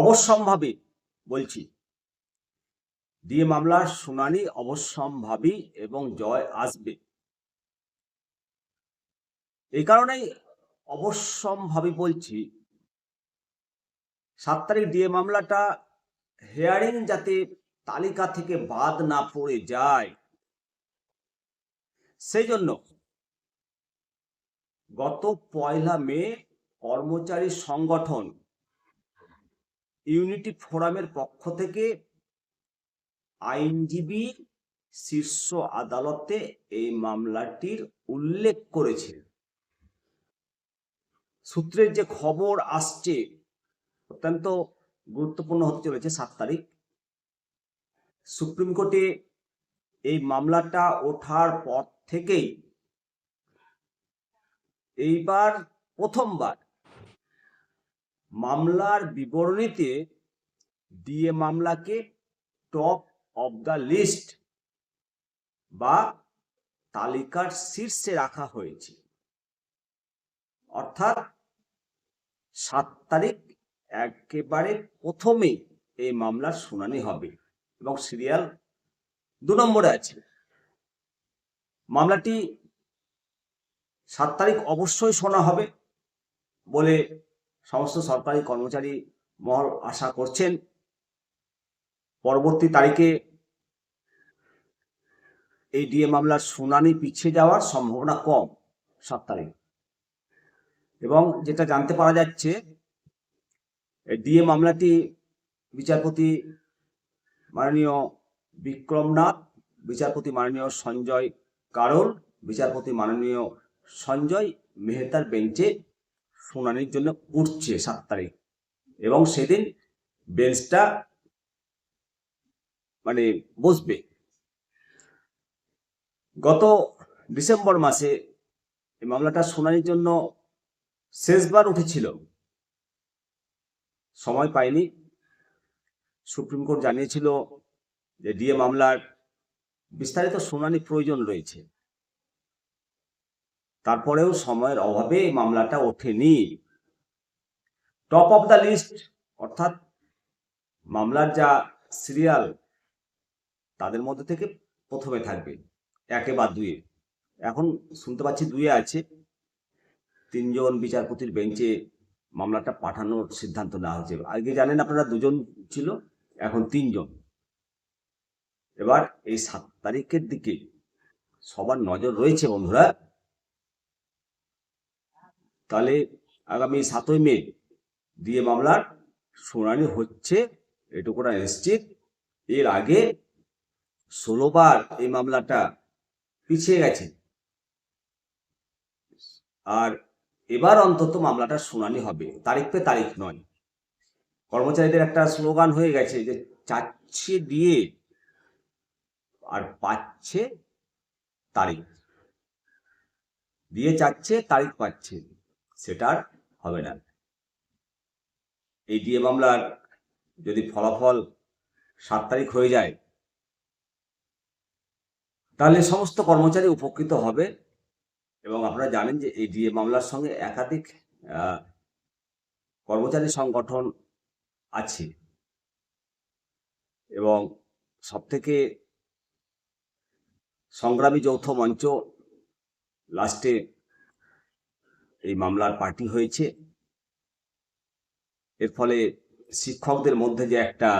অবশ্যম্ভাবী বলছি। দিয়ে মামলার শুনানি অবশ্যম্ভাবী এবং জয় আসবে। এই কারণেই অবশ্যম্ভাবী বলছি, সাত তারিখ দিয়ে মামলাটা হেয়ারিং যাতে তালিকা থেকে বাদ না পড়ে যায়। সেই জন্য গত পয়লা মে কর্মচারী সংগঠন ইউনিটি ফোরামের পক্ষ থেকে আইনজীবী শীর্ষ আদালতে এই মামলাটির উল্লেখ করেছে। সূত্রের যে খবর আসছে, অত্যন্ত গুরুত্বপূর্ণ হতে চলেছে সাত তারিখ। সুপ্রিম কোর্টে এই মামলাটা ওঠার পর থেকেই এইবার প্রথমবার মামলার বিবরণীতে দিয়ে মামলাকে টপ অব দ্য লিস্ট বা তালিকার শীর্ষে রাখা হয়েছে। অর্থাৎ সাত তারিখ একেবারে প্রথমে এই মামলার শুনানি হবে এবং সিরিয়াল দু নম্বরে আছে। মামলাটি সাত তারিখ অবশ্যই শোনা হবে বলে সমস্ত সরকারি কর্মচারী মহল আশা করছেন পরবর্তী তারিখে এই ডিএ মামলার শুনানি পিছিয়ে যাওয়ার সম্ভাবনা কম সাত তারিখ। এবং যেটা জানতে পারা যাচ্ছে ডিএ মামলাটি বিচারপতি মাননীয় বিক্রমনাথ বিচারপতি মাননীয় সঞ্জয় কারোল, বিচারপতি মাননীয় সঞ্জয় মেহতার বেঞ্চে শুনানির জন্য উঠছে সাত তারিখ। এবং সেদিন বেঞ্চটা মানে বসবে। গত ডিসেম্বর মাসে এই মামলাটা শুনানির জন্য শেষবার উঠেছিল। সময় পায়নি সুপ্রিম কোর্ট জানিয়েছিল যে ডিএ মামলার বিস্তারিত শুনানি প্রয়োজন রয়েছে। তারপরেও সময়ের অভাবে এই মামলাটা ওঠেনি। টপ অফ দ্য লিস্ট অর্থাৎ মামলার যা সিরিয়াল তাদের মধ্যে থেকে প্রথমে থাকবে, একে বা দুয়ে। এখন শুনতে পাচ্ছি দুয়ে আছে। তিনজন বিচারপতির বেঞ্চে মামলাটা পাঠানোর সিদ্ধান্ত নেওয়া হয়েছে। আগে জানেন আপনারা দুজন ছিল, এখন তিনজন। এবার এই সাত তারিখের দিকে সবার নজর রয়েছে বন্ধুরা। তাহলে আগামী সাতই মে দিয়ে মামলার শুনানি হচ্ছে, এটুকুটা নিশ্চিত। এর আগে ষোলোবার এই মামলাটা পিছিয়ে গেছে। আর এবার অন্তত মামলাটা শুনানি হবে, তারিখ পে তারিখ নয়। কর্মচারীদের একটা স্লোগান হয়ে গেছে যে চাচ্ছে দিয়ে আর পাচ্ছে তারিখ। দিয়ে চাচ্ছে, তারিখ পাচ্ছে। সেটা আর হবে না। এই ডিএ মামলার যদি ফলাফল সাত তারিখ হয়ে যায়, তাহলে সমস্ত কর্মচারী উপকৃত হবে এবং আপনারা জানেন যে এই ডিএ মামলার সঙ্গে একাধিক কর্মচারী সংগঠন আছে। এবং সবথেকে সংগ্রামী যৌথ মঞ্চ লাস্টে এই মামলার পার্টি হয়েছে। এর ফলে শিক্ষকদের মধ্যে যে একটা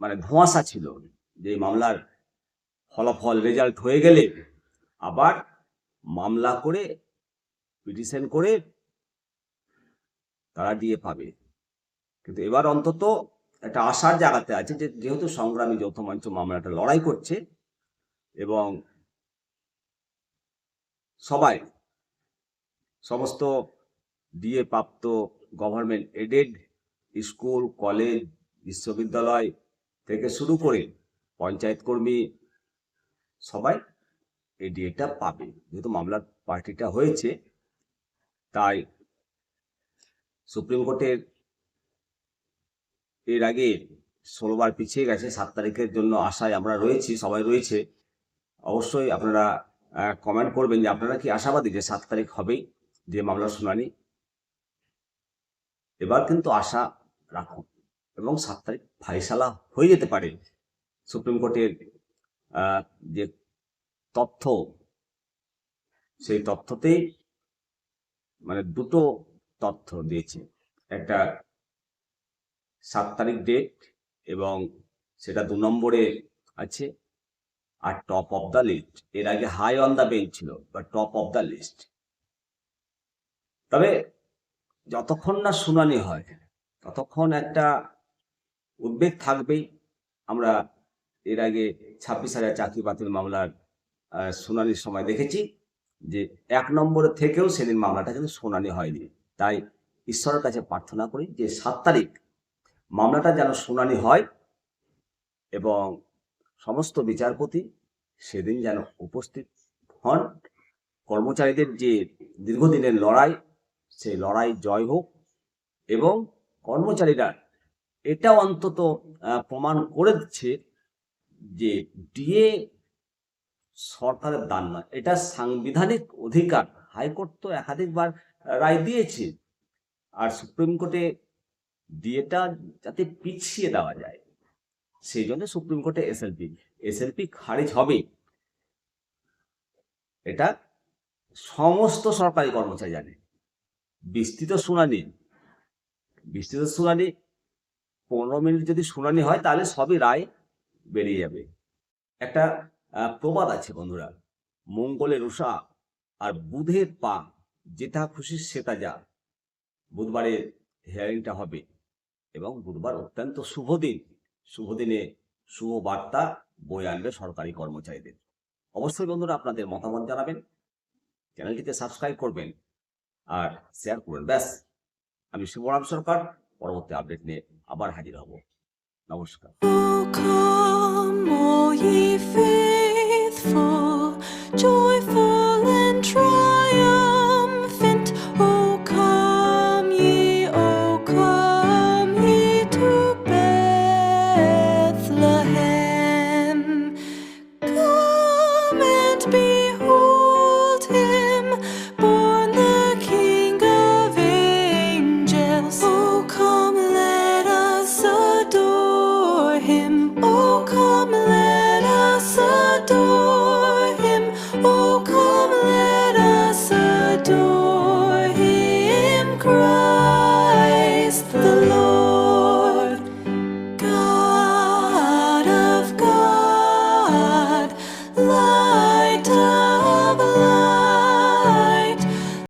মানে ধোঁয়াশা ছিল যে মামলার ফলাফল রেজাল্ট হয়ে গেলে আবার মামলা করে, পিটিশন করে তারা দিয়ে পাবে। কিন্তু এবার অন্তত একটা আশার জায়গাতে আছে যে যেহেতু সংগ্রামী যৌথ মঞ্চ মামলাটা লড়াই করছে এবং সবাই সমস্ত ডিএ প্রাপ্ত গভর্নমেন্ট এডেড স্কুল কলেজ বিশ্ববিদ্যালয় থেকে শুরু করে পঞ্চায়েত কর্মী সবাই এই ডিএটা পাবে। যেহেতু মামলার পার্টিটা হয়েছে, তাই সুপ্রিম কোর্টের এর আগে ষোলোবার পিছিয়ে গেছে, সাত তারিখের জন্য আশায় আমরা রয়েছি, সবাই রয়েছে। অবশ্যই আপনারা কমেন্ট করবেন যে আপনারা কি আশাবাদী যে সাত তারিখ হবেই? যে মামলার শুনানি, এবার কিন্তু আশা রাখুন এবং সাত তারিখ ফাইসালা হয়ে যেতে পারে। সুপ্রিম কোর্টের যে তথ্য, সেই তথ্যতেই মানে দুটো তথ্য দিয়েছে। একটা সাত তারিখ ডেট এবং সেটা দু নম্বরে আছে, আর টপ অফ দ্য লিস্ট এর আগে হাই অন দ্য বেঞ্চ ছিল বা টপ অফ দ্য লিস্ট তবে যতক্ষণ না শুনানি হয়, ততক্ষণ একটা উদ্বেগ থাকবেই। আমরা এর আগে ছাব্বিশ হাজার চাকরি বাতিল মামলার শুনানির সময় দেখেছি যে এক নম্বরে থেকেও সেদিন মামলাটা কিন্তু শুনানি হয়নি। তাই ঈশ্বরের কাছে প্রার্থনা করি যে সাত তারিখ মামলাটা যেন শুনানি হয় এবং সমস্ত বিচারপতি সেদিন যেন উপস্থিত হন। কর্মচারীদের যে দীর্ঘদিনের লড়াই সেই লড়াই জয় হোক এবং কর্মচারীরা এটা অন্তত প্রমাণ করে দিচ্ছে যে ডিএ সরকারের দান নয়, এটা সাংবিধানিক অধিকার। হাইকোর্ট তো একাধিকবার রায় দিয়েছে। আর সুপ্রিম কোর্টে ডিএটা যাতে পিছিয়ে দেওয়া যায়, সেই জন্য সুপ্রিম কোর্টে এসএলপি। এসএলপি খারিজ হবে। এটা সমস্ত সরকারি কর্মচারী জানে। বিস্তৃত শুনানি। বিস্তৃত শুনানি, পনেরো মিনিট যদি শুনানি হয়, তাহলে সবই রায় বেরিয়ে যাবে। একটা প্রবাদ আছে বন্ধুরা। মঙ্গলের উষা আর বুধের পা, যেটা খুশি সেটা যা। বুধবারে হিয়ারিংটা হবে এবং বুধবার অত্যন্ত শুভ দিন। শুভ দিনে শুভ বার্তা বই আনবে সরকারি কর্মচারীদের। অবশ্যই বন্ধুরা আপনাদের মতামত জানাবেন। চ্যানেলটিতে সাবস্ক্রাইব করবেন। আর শেয়ার করবেন ব্যাস আমি শিবরাম সরকার পরবর্তী আপডেট নিয়ে আবার হাজির হব। নমস্কার।